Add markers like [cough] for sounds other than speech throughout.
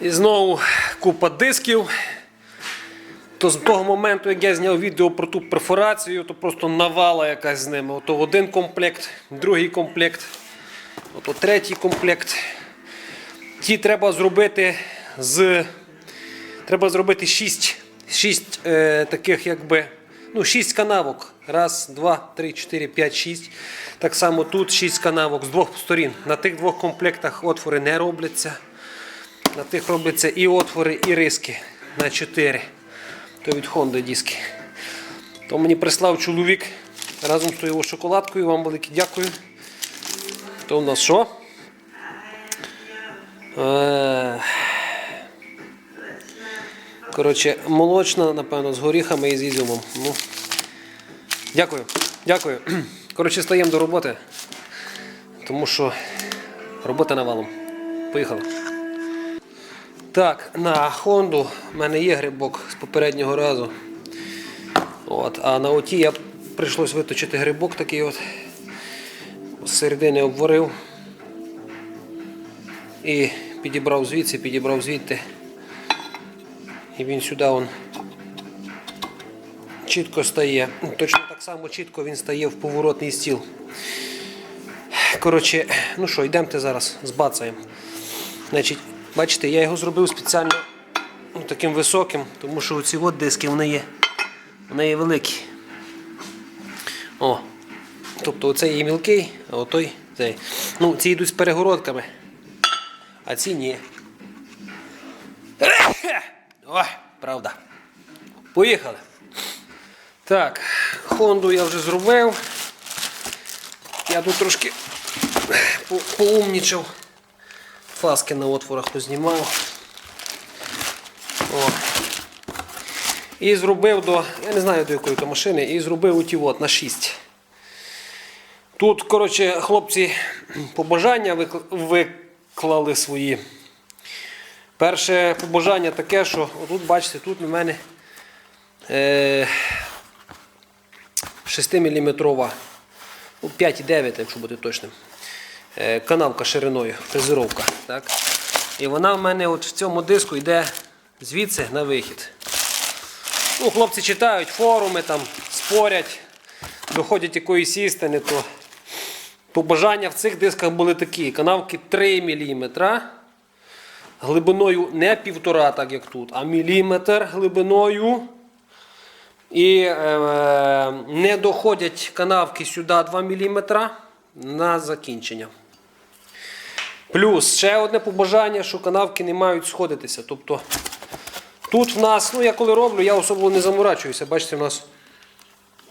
І знову купа дисків. То з того моменту, як я зняв відео про ту перфорацію, то просто навала якась з ними. Ото один комплект, другий комплект, ото третій комплект. Ті треба зробити з. Треба зробити 6, 6 е, таких, якби. Ну, 6 канавок. Раз, два, три, чотири, п'ять, шість. Так само тут 6 канавок з двох сторін. На тих двох комплектах отвори не робляться. На тих робляться і отвори, і риски на 4. То від Honda диски. То мені прислав чоловік разом з тою шоколадкою. Вам велике дякую. То у нас що? Е, Коротше, молочна, напевно, з горіхами і з ізюмом. Ну, дякую. Дякую. [clears throat] Коротше, стаємо до роботи. Тому що робота навалом. Поїхали. Так, на Хонду в мене є грибок з попереднього разу. От, а на оті я прийшлось виточити грибок такий от. З середини обварив. І підібрав звідси, підібрав звідти. І він сюди он чітко стає. Ну, Точно так само чітко він стає в поворотний стіл. Коротше, ну що, йдемте зараз, збацаємо. Значить, бачите, я його зробив спеціально ну, таким високим, тому що оці от диски вони є, вони є великі. О. Тобто оцей є мілкий, а отой цей. Ну, ці йдуть з перегородками, а ці ні. О, правда. Поїхали. Так, Хонду я вже зробив. Я тут трошки по- поумнічав. Фаски на отворах познімав. О. І зробив до, я не знаю до якої то машини, і зробив оті от на 6. Тут, коротше, хлопці побажання виклали свої. Перше побажання таке, що отут, бачите, тут у мене е, 6-мм, ну 5,9, якщо бути точним. Е, канавка шириною, фрезеровка. Так? І вона в мене от в цьому диску йде звідси на вихід. Ну, хлопці читають форуми, там, спорять, доходять якоїсь істини, то побажання в цих дисках були такі: канавки 3 мм глибиною не півтора, так як тут, а міліметр глибиною. І е, не доходять канавки сюди 2 мм на закінчення. Плюс ще одне побажання, що канавки не мають сходитися. Тобто тут в нас, ну я коли роблю, я особливо не заморачуюся. Бачите, в нас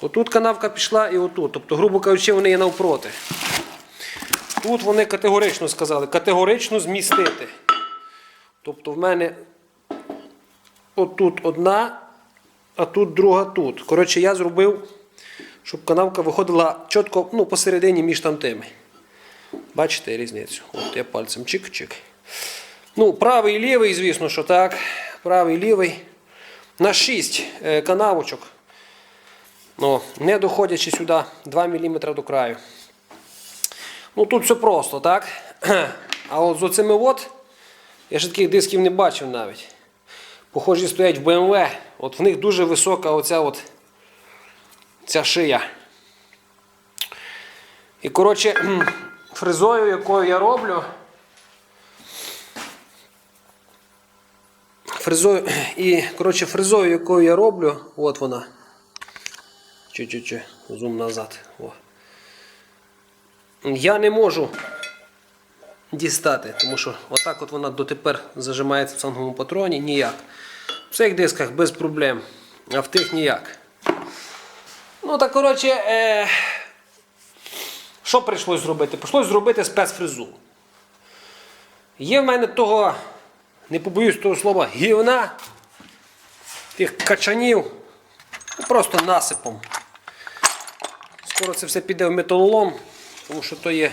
отут канавка пішла і отут. Тобто, грубо кажучи, вони є навпроти. Тут вони категорично сказали, категорично змістити. Тобто в мене отут одна, а тут друга тут. Коротше, я зробив, щоб канавка виходила чітко ну, посередині між тамтими. Бачите різницю? От я пальцем чик-чик. Ну, правий і лівий, звісно, що так. Правий і лівий. На 6 е, канавочок. Ну, не доходячи сюди 2 мм до краю. Ну тут все просто, так? [clears throat] А от з оцими от, я ще таких дисків не бачив навіть. Похожі стоять в BMW. От в них дуже висока оця от ця шия. І коротше, [clears throat] фрезою, якою я роблю. Фрезою, і, коротше, фрезою, якою я роблю, от вона. Чу-чу-чу, зум назад. О. Я не можу дістати, тому що отак от вона дотепер зажимається в самому патроні ніяк. В цих дисках без проблем, а в тих ніяк. Ну так, коротше, е... що прийшлось зробити? Прийшлось зробити спецфрезу. Є в мене того, не побоюсь того слова, гівна, тих качанів, просто насипом. Скоро це все піде в металолом, тому що то є,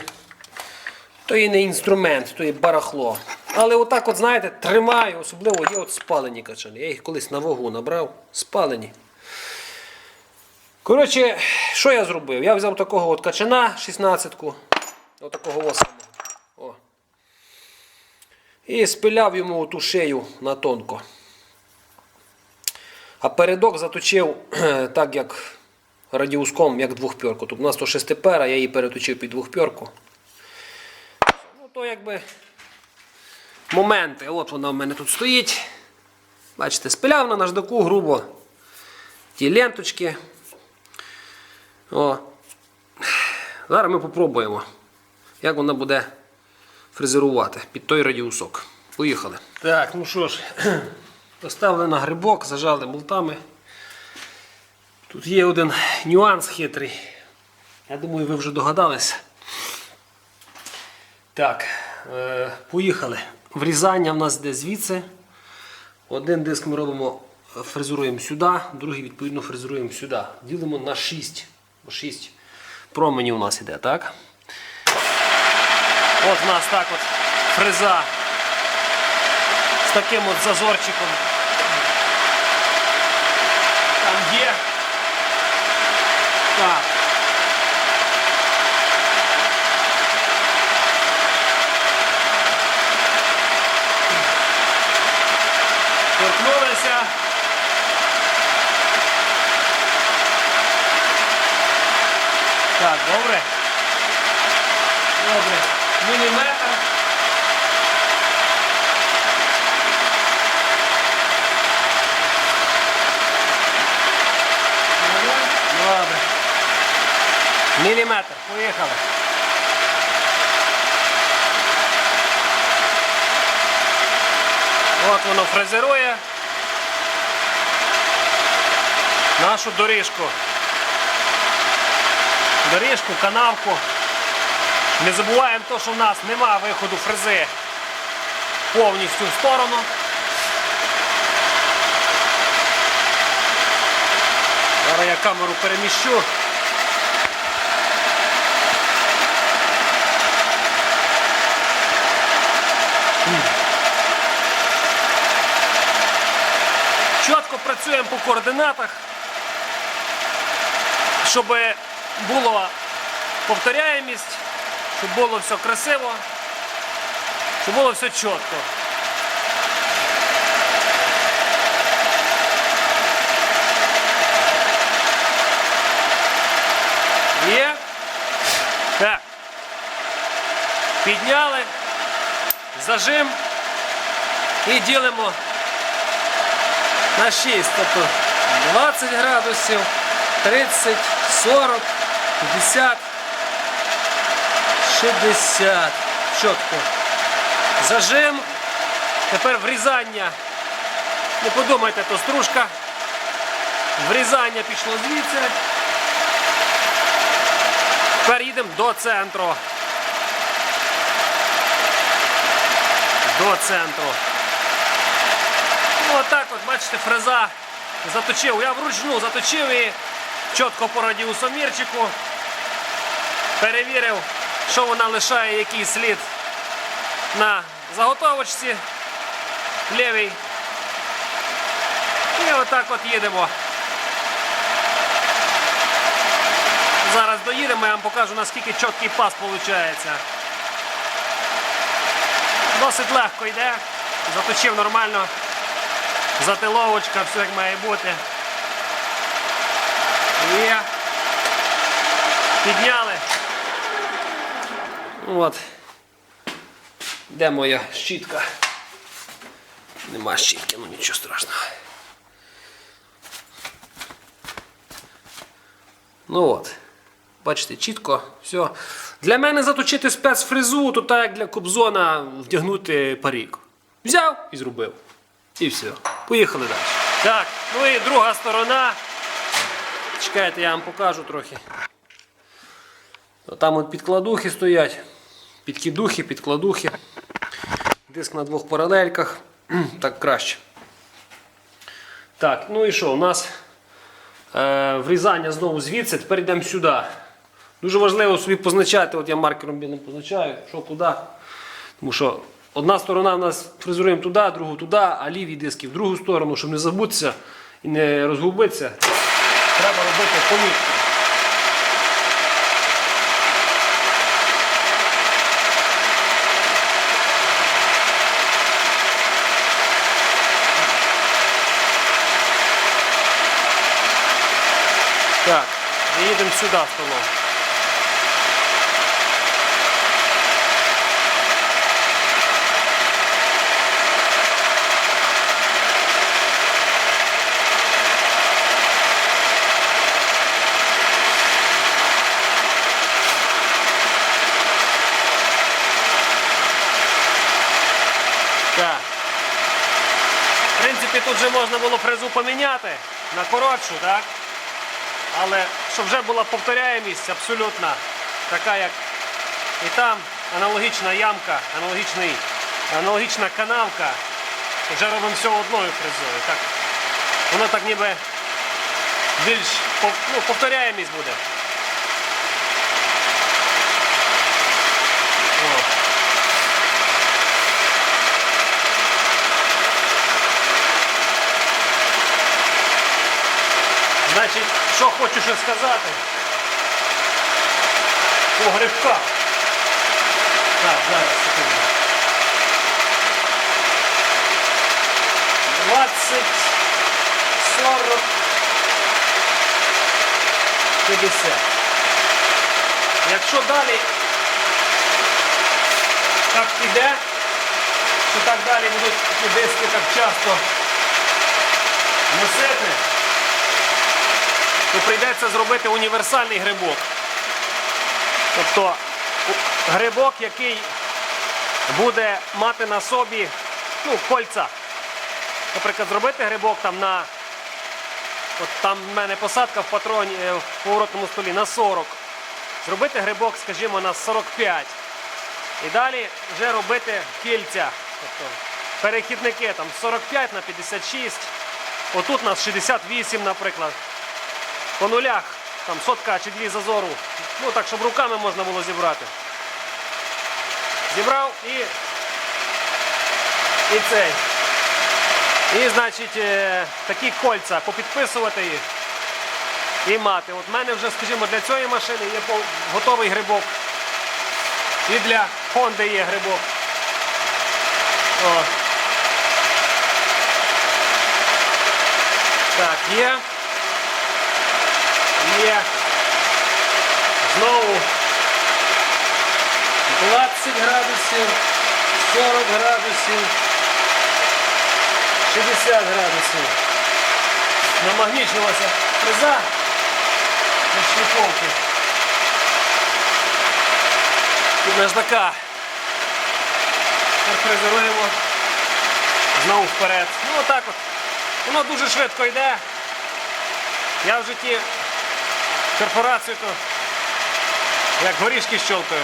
то є не інструмент, то є барахло. Але отак, от, знаєте, тримаю, особливо є от спалені качани. Я їх колись на вагу набрав, спалені. Коротше, що я зробив? Я взяв такого от качана 16-ку, отакого самого. О. І спиляв йому ту шию на тонко. А передок заточив [clears throat] так, як радіуском, як двохпьорку. Тобто у нас то шестипера, я її переточив під двохпьорку. Ну, то якби моменти. От вона в мене тут стоїть. Бачите, спиляв на наждаку грубо ті ленточки. О. Зараз ми попробуємо, як вона буде фрезерувати під той радіусок. Поїхали. Так, ну що ж, [clears throat] поставили на грибок, зажали болтами. Тут є один нюанс хитрий. Я думаю, ви вже догадалися. Так, е, поїхали. Врізання в нас йде звідси. Один диск ми робимо, фрезеруємо сюди, другий відповідно фрезеруємо сюди. Ділимо на 6. Бо 6 променів у нас іде, так? От у нас так от фреза з таким от зазорчиком. Там є. Так. Торкнулися. Так, добре. Добре. Міліметр. Добре. Міліметр. Поїхали. От воно фрезерує нашу доріжку. Доріжку, канавку. Не забуваємо те, що в нас нема виходу фрези повністю в сторону. Зараз я камеру переміщу. Чітко працюємо по координатах, щоб було повторяємість, щоб було все красиво, щоб було все чітко. Є. Так. Підняли, зажим і ділимо на 6. Тобто 20 градусів, 30, 40, 50, 60. Чітко. Зажим. Тепер врізання. Не подумайте, то стружка. Врізання пішло звідси. Тепер їдемо до центру. До центру. Ну, отак от, бачите, фреза заточив. Я вручну заточив і чітко по радіусомірчику. Перевірив, що вона лишає, який слід на заготовочці лівій. І отак от їдемо. Зараз доїдемо, я вам покажу, наскільки чіткий пас виходить. Досить легко йде. Заточив нормально. Затиловочка, все як має бути. Є. Підняли. От. Де моя щітка? Нема щітки, ну нічого страшного. Ну от. Бачите, чітко, все. Для мене заточити спецфрезу, то так як для Кобзона вдягнути парік. Взяв і зробив. І все. Поїхали далі. Так, ну і друга сторона. Чекайте, я вам покажу трохи. Там от підкладухи стоять. Підкидухи, підкладухи. Диск на двох паралельках. [clears throat] Так краще. Так, ну і що? У нас е, врізання знову звідси, тепер йдемо сюди. Дуже важливо собі позначати, от я маркером білим позначаю, що куди. Тому що одна сторона в нас фрезеруємо туди, другу туди, а ліві диски в другу сторону, щоб не забутися і не розгубитися. Треба робити помітку. І їдемо сюди. Так. В принципі, тут вже можна було фрезу поміняти на коротшу, так? Але щоб вже була повторяємість абсолютно така, як і там аналогічна ямка, аналогічний, аналогічна канавка. Вже робимо все одною фрезою. Так, воно так ніби більш ну, повторяємість буде. О. Значить, що хочу ще сказати. По грибках. Так, зараз, секунду. 20, 40, 50. Якщо далі так піде, що так далі будуть ті диски так часто носити, то прийдеться зробити універсальний грибок. Тобто грибок, який буде мати на собі ну, кольця. Наприклад, зробити грибок там на. От там в мене посадка в патроні е, в поворотному столі на 40. Зробити грибок, скажімо, на 45. І далі вже робити кільця. Тобто перехідники там 45 на 56. Отут у нас 68, наприклад. По нулях, там сотка чи дві зазору. Ну так, щоб руками можна було зібрати. Зібрав і. І цей. І, значить, е, такі кольця попідписувати їх і мати. От в мене вже, скажімо, для цієї машини є готовий грибок. І для Honda є грибок. О. Так, є. Є. Знову 20 градусів, 40 градусів, 60 градусів. Намагнічилася фреза на шліфовки. Від наждака. Тепер фрезеруємо знову вперед. Ну отак от. Воно дуже швидко йде. Я в житті перфорацію то як горішки щелкаю.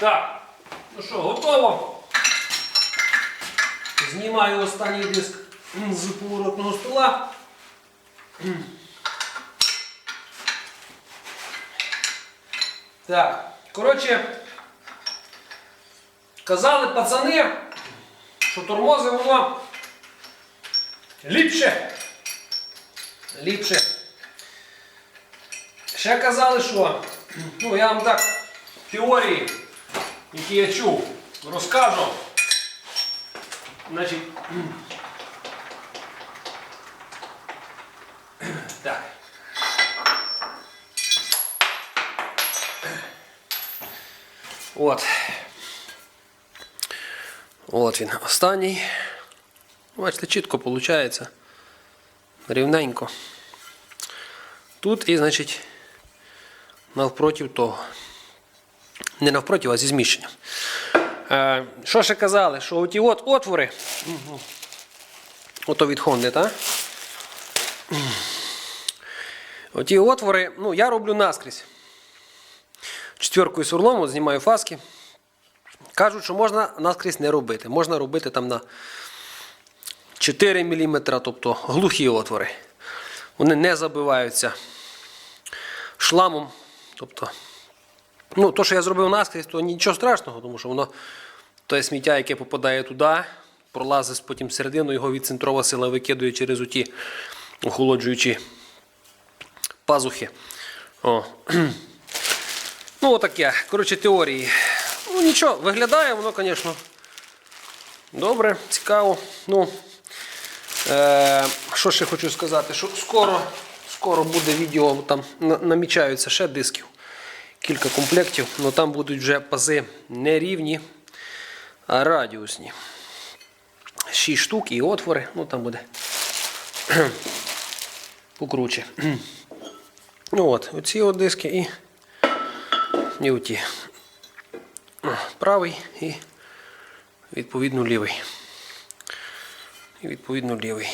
Так, ну що, готово. Знімаю останній диск з поворотного стола. Так, коротше, казали пацани, що тормози воно ліпше. Ліпше. Ще казали, що, ну я вам так теорії, які я чув, розкажу. Значить, так. От. От він, останній. Бачите, чітко виходить. Рівненько. Тут і, значить, навпроти того. Не навпроти, а зі зміщенням. Е, що ще казали? Що оті от отвори. Ото від Honda, так? Оті отвори, ну, я роблю наскрізь. Четверкою сурлом, знімаю фаски. Кажуть, що можна наскрізь не робити. Можна робити там на 4 мм, тобто глухі отвори. Вони не забиваються шламом. Тобто, ну, то, що я зробив наскрізь, то нічого страшного, тому що воно те сміття, яке попадає туди, пролазить потім всередину, його відцентрова сила викидує через оті охолоджуючі пазухи. О. [clears throat] Ну, отаке. Коротше, теорії. Ну, нічого, виглядає воно, звісно. Добре, цікаво. Ну, Е, що ще хочу сказати? Що скоро, скоро буде відео, там намічаються ще дисків, кілька комплектів, але там будуть вже пази не рівні, а радіусні. 6 штук і отвори, ну там буде [clears throat] покруче. Ну от, оці от диски і, і оті. Правий і відповідно лівий. І відповідно лівий.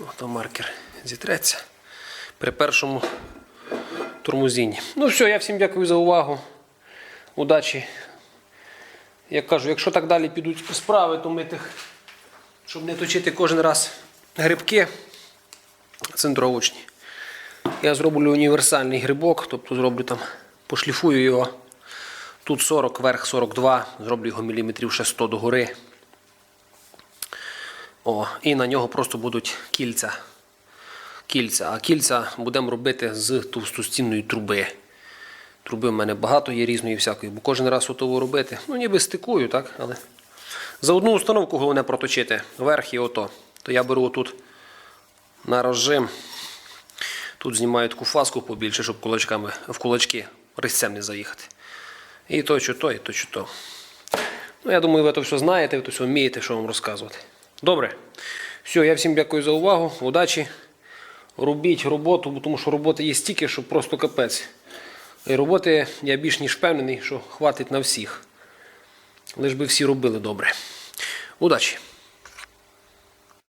Ото маркер зітреться при першому тормозінні. Ну все, я всім дякую за увагу. Удачі. Як кажу, якщо так далі підуть справи, то ми тих, щоб не точити кожен раз грибки центровочні. Я зроблю універсальний грибок, тобто зроблю там, пошліфую його. Тут 40, верх 42, зроблю його міліметрів ще 100 догори. О, і на нього просто будуть кільця. Кільця. А кільця будемо робити з товстостінної труби. Труби в мене багато є різної всякої, бо кожен раз готово робити. Ну, ніби стикую, так? Але за одну установку головне проточити верх і ото. То я беру отут на розжим. Тут знімаю таку фаску побільше, щоб кулачками, в кулачки різцем не заїхати. І то, що то, і то, що то. Ну, я думаю, ви то все знаєте, ви то все вмієте, що вам розказувати. Добре. Все, я всім дякую за увагу. Удачі. Робіть роботу, бо тому що роботи є стільки, що просто капець. І роботи я більш ніж впевнений, що хватить на всіх. Лиш би всі робили добре. Удачі!